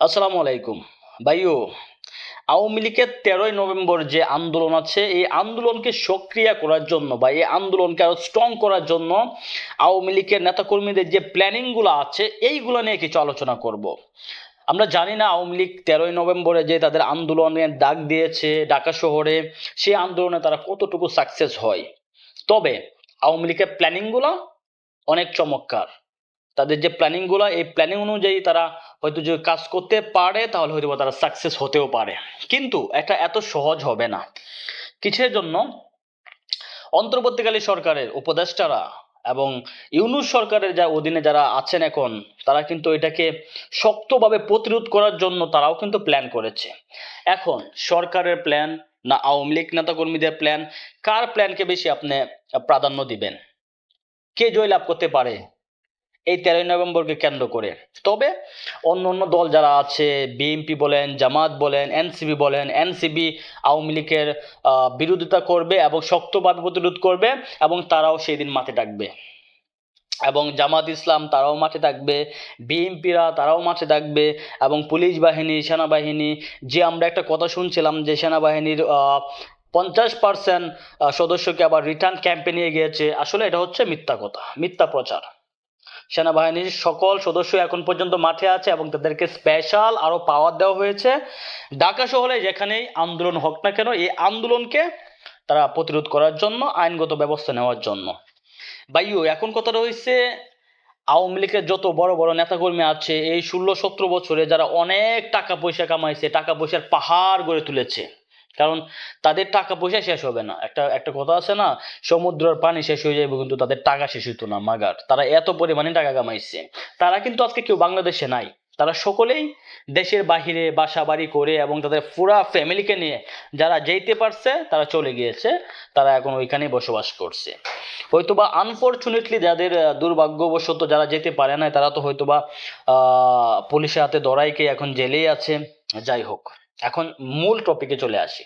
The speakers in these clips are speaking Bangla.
আসসালামু আলাইকুম। ভাইও, আওয়ামী লীগের তেরোই নভেম্বর যে আন্দোলন আছে, এই আন্দোলনকে সক্রিয় করার জন্য বা এই আন্দোলনকে আরও স্ট্রং করার জন্য আওয়ামী লীগের নেতাকর্মীদের যে প্ল্যানিংগুলো আছে, এইগুলো নিয়ে কিছু আলোচনা করব। আমরা জানি না আওয়ামী লীগ তেরোই নভেম্বরে যে তাদের আন্দোলনের ডাক দিয়েছে ঢাকা শহরে, সেই আন্দোলনে তারা কতটুকু সাকসেস হয়। তবে আওয়ামী লীগের প্ল্যানিংগুলো অনেক চমৎকার। তাদের যে প্ল্যানিংগুলো এই প্ল্যানিং অনুযায়ী তারা হয়তো যদি কাজ করতে পারে, তাহলে হয়তো তারা সাকসেস হতেও পারে। কিন্তু এটা এত সহজ হবে না। কিসের জন্য? অন্তর্বর্তীকালী সরকারের উপদেষ্টারা এবং ইউনুস সরকারের যা অধীনে যারা আছেন এখন, তারা কিন্তু এটাকে শক্তভাবে প্রতিরোধ করার জন্য তারাও কিন্তু প্ল্যান করেছে। এখন, সরকারের প্ল্যান না আওয়ামী লীগ নেতাকর্মীদের প্ল্যান কার প্ল্যানকে বেশি আপনি প্রাধান্য দিবেন? কে জয়লাভ করতে পারে? এই তেরোই নভেম্বরকে কেন্দ্র করে। তবে অন্য অন্য দল যারা আছে, বিএনপি বলেন, জামাত বলেন এনসিবি বলেন এনসিবি আওয়ামী লীগের বিরোধিতা করবে এবং শক্তভাবে প্রতিরোধ করবে এবং তারাও সেই দিন মাঠে ডাকবে। এবং জামাত ইসলাম তারাও মাঠে থাকবে বিএনপিরা তারাও মাঠে থাকবে এবং পুলিশ বাহিনী, সেনাবাহিনী, যে আমরা একটা কথা শুনছিলাম যে সেনাবাহিনীর পঞ্চাশ পার্সেন্ট সদস্যকে আবার রিটার্ন ক্যাম্পে নিয়ে গিয়েছে। আসলে এটা হচ্ছে মিথ্যা কথা, মিথ্যা প্রচার। সেনাবাহিনীর সকল সদস্য এখন পর্যন্ত মাঠে আছে এবং তাদেরকে স্পেশাল আরও পাওয়ার দেওয়া হয়েছে। ঢাকা শহরে যেখানেই আন্দোলন হোক না কেন, এই আন্দোলনকে তারা প্রতিরোধ করার জন্য, আইনগত ব্যবস্থা নেওয়ার জন্য। ভাইও, এখন কথাটা হয়েছে আওয়ামী লীগের যত বড় বড় নেতাকর্মী আছে, এই ষোলো সতেরো বছরে যারা অনেক টাকা পয়সা কামাইছে, টাকা পয়সার পাহাড় গড়ে তুলেছে। কারণ তাদের টাকা পয়সা শেষ হবে না। একটা একটা কথা আছে না, সমুদ্রের পানি শেষ হয়ে যাবে কিন্তু তাদের টাকা শেষ হতো না, মাগার। তারা এত পরিমাণে টাকা কামাইছে। তারা কিন্তু আজকে কেউ বাংলাদেশে নাই। তারা সকলেই দেশের বাহিরে বাসা বাড়ি করে এবং তাদের পুরা ফ্যামিলিকে নিয়ে যারা যেতে পারছে, তারা চলে গিয়েছে। তারা এখন ওইখানেই বসবাস করছে। হয়তোবা আনফর্চুনেটলি যাদের দুর্ভাগ্যবশত যারা যেতে পারে না তারা তো হয়তোবা পুলিশের হাতে দড়াইকে এখন জেলেই আছে। যাই হোক, এখন মূল টপিকে চলে আসি।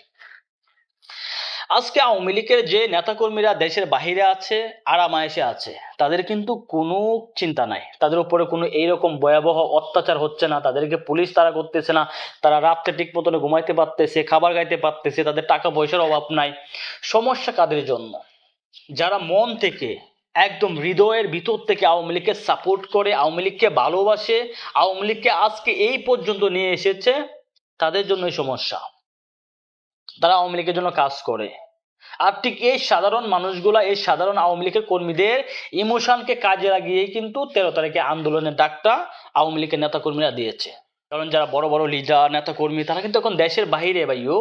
আজকে আওয়ামী লীগের যে নেতাকর্মীরা দেশের বাহিরে আছে আরামায়েশে আছে, তাদের কিন্তু কোনো চিন্তা নাই। তাদের উপরে কোনো এইরকম ভয়াবহ অত্যাচার হচ্ছে না। তাদেরকে পুলিশ তারা করতেছে না। তারা রাত্রে ঠিক মতন ঘুমাইতে পারতেছে, খাবার খাইতে পারতেছে, তাদের টাকা পয়সার অভাব নাই। সমস্যা কাদের জন্য? যারা মন থেকে, একদম হৃদয়ের ভিতর থেকে আওয়ামী লীগকে সাপোর্ট করে, আওয়ামী লীগকে ভালোবাসে, আওয়ামী লীগকে আজকে এই পর্যন্ত নিয়ে এসেছে, তাদের জন্যই সমস্যা। তারা আওয়ামী লীগের জন্য কাজ করে। আর ঠিক এই সাধারণ মানুষগুলা, এই সাধারণ আওয়ামী লীগের কর্মীদের ইমোশনকে কাজে লাগিয়েই কিন্তু তেরো তারিখে আন্দোলনের ডাকটা আওয়ামী লীগের নেতাকর্মীরা দিয়েছে। কারণ যারা বড় বড় লিডার নেতাকর্মী, তারা কিন্তু এখন দেশের বাইরে ভাইও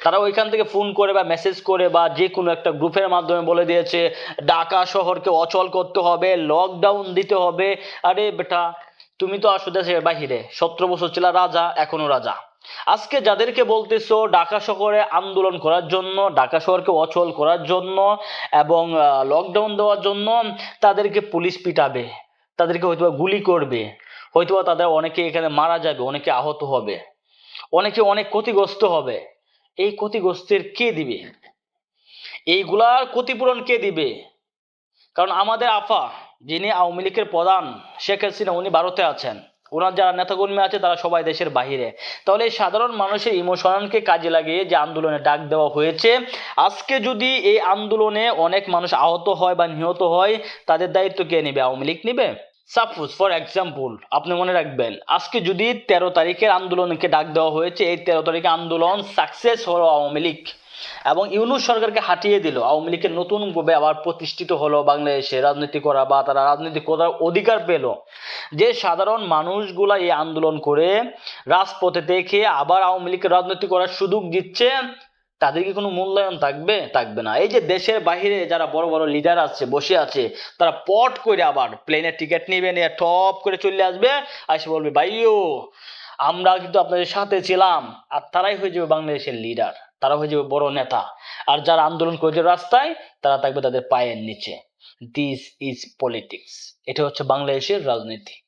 তারা ওইখান থেকে ফোন করে বা মেসেজ করে বা যে কোনো একটা গ্রুপের মাধ্যমে বলে দিয়েছে, ঢাকা শহরকে অচল করতে হবে লকডাউন দিতে হবে। আরে বেটা, তুমি তো আসো দেশের বাহিরে। সতেরো বছর ছিল রাজা, এখনও রাজা। আজকে যাদেরকে বলতেছো ঢাকা শহরে আন্দোলন করার জন্য, ঢাকা শহরকে অচল করার জন্য এবং লকডাউন দেওয়ার জন্য তাদেরকে পুলিশ পিটাবে, তাদেরকে হয়তো গুলি করবে হয়তো তাদের অনেকে এখানে মারা যাবে, অনেকে আহত হবে, অনেকে অনেক ক্ষতিগ্রস্ত হবে। এই ক্ষতিগ্রস্তের কে দিবে? এইগুলার ক্ষতিপূরণ কে দিবে? কারণ আমাদের আফা, যিনি আওয়ামী লীগের প্রধান, শেখ হাসিনা, উনি ভারতে আছেন। ওনার যারা নেতাকর্মী আছে, তারা সবাই দেশের বাহিরে। তাহলে সাধারণ মানুষের ইমোশনকে কাজে লাগিয়ে যে আন্দোলনে ডাক দেওয়া হয়েছে, আজকে যদি এই আন্দোলনে অনেক মানুষ আহত হয় বা নিহত হয়, তাদের দায়িত্ব কে নেবে? আওয়ামী লীগ নেবে? সাপোজ ফর এক্সাম্পল আপনি মনে রাখবেন, আজকে যদি তেরো তারিখের আন্দোলনকে ডাক দেওয়া হয়েছে, এই তেরো তারিখে আন্দোলন সাকসেস হলো আওয়ামী লীগ। এবং ইউনুস সরকারকে হাঁটিয়ে দিল। আওয়ামী লীগের নতুন ভাবে আবার প্রতিষ্ঠিত হলো বাংলাদেশে রাজনীতি করা বা তারা রাজনীতি করার অধিকার পেল। যে সাধারণ মানুষগুলা এই আন্দোলন করে রাজপথে দেখে আবার আওয়ামী লীগকে রাজনীতি করার সুযোগ দিচ্ছে, তাদের কি কোনো মূল্যায়ন থাকবে? থাকবে না। এই যে দেশের বাইরে যারা বড় বড় লিডার আছে, বসে আছে, তারা পট করে আবার প্লেনের টিকিট নিবে, নিয়ে টপ করে চলে আসবে আসে বলবে ভাইও আমরা কিন্তু আপনাদের সাথে ছিলাম, আর তারাই হয়ে যাবে বাংলাদেশের লিডার তারা হয়ে যাবে বড় নেতা। আর যারা আন্দোলন করেছে রাস্তায়, তারা থাকবে তাদের পায়ের নিচে। দিস ইজ পলিটিক্স এটা হচ্ছে বাংলাদেশের রাজনীতি।